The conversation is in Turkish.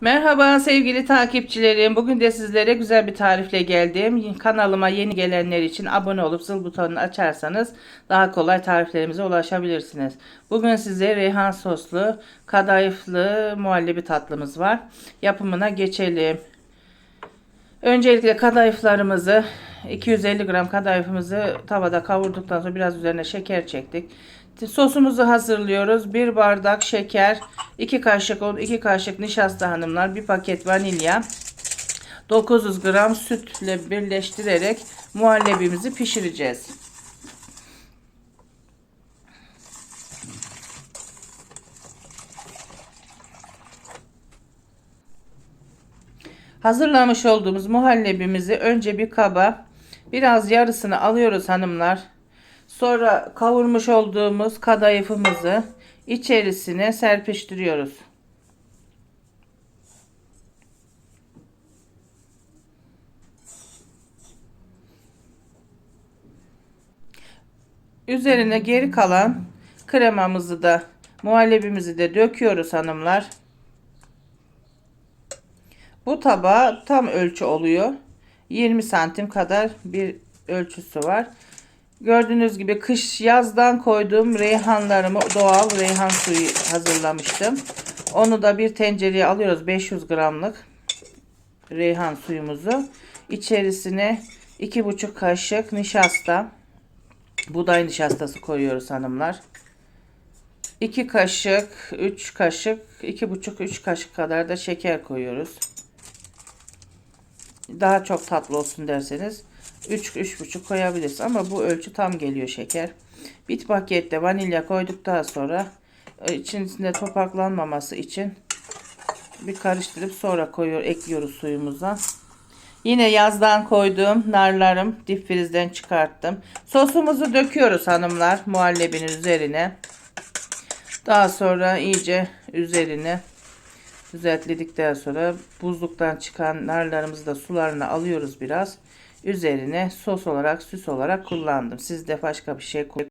Merhaba sevgili takipçilerim. Bugün de sizlere güzel bir tarifle geldim. Kanalıma yeni gelenler için abone olup zil butonunu açarsanız daha kolay tariflerimize ulaşabilirsiniz. Bugün size reyhan soslu, kadayıflı muhallebi tatlımız var. Yapımına geçelim. Öncelikle kadayıflarımızı 250 gram kadayıfımızı tavada kavurduktan sonra biraz üzerine şeker çektik. Sosumuzu hazırlıyoruz. 1 bardak şeker, 2 kaşık un, 2 kaşık nişasta hanımlar, 1 paket vanilya, 900 gram sütle birleştirerek muhallebimizi pişireceğiz. Hazırlamış olduğumuz muhallebimizi önce bir kaba biraz yarısını alıyoruz hanımlar. Sonra kavurmuş olduğumuz kadayıfımızı içerisine serpiştiriyoruz. Üzerine geri kalan kremamızı da muhallebimizi de döküyoruz hanımlar. Bu tabağa tam ölçü oluyor. 20 santim kadar bir ölçüsü var. Gördüğünüz gibi kış yazdan koyduğum reyhanlarımı doğal reyhan suyu hazırlamıştım. Onu da bir tencereye alıyoruz 500 gramlık reyhan suyumuzu. İçerisine 2,5 kaşık nişasta, buğday nişastası koyuyoruz hanımlar. 2 kaşık, 3 kaşık, 2,5-3 kaşık kadar da şeker koyuyoruz. Daha çok tatlı olsun derseniz 3-3,5 koyabiliriz. Ama bu ölçü tam geliyor şeker. Bir pakette vanilya koyduktan sonra e, içinde topaklanmaması için bir karıştırıp sonra koyuyor, ekliyoruz suyumuza. Yine yazdan koyduğum narlarım dip frizden çıkarttım. Sosumuzu döküyoruz hanımlar muhallebinin üzerine. Daha sonra iyice üzerine düzeltledikten sonra buzluktan çıkan narlarımızı da sularını alıyoruz biraz. Üzerine sos olarak süs olarak kullandım. Siz de başka bir şey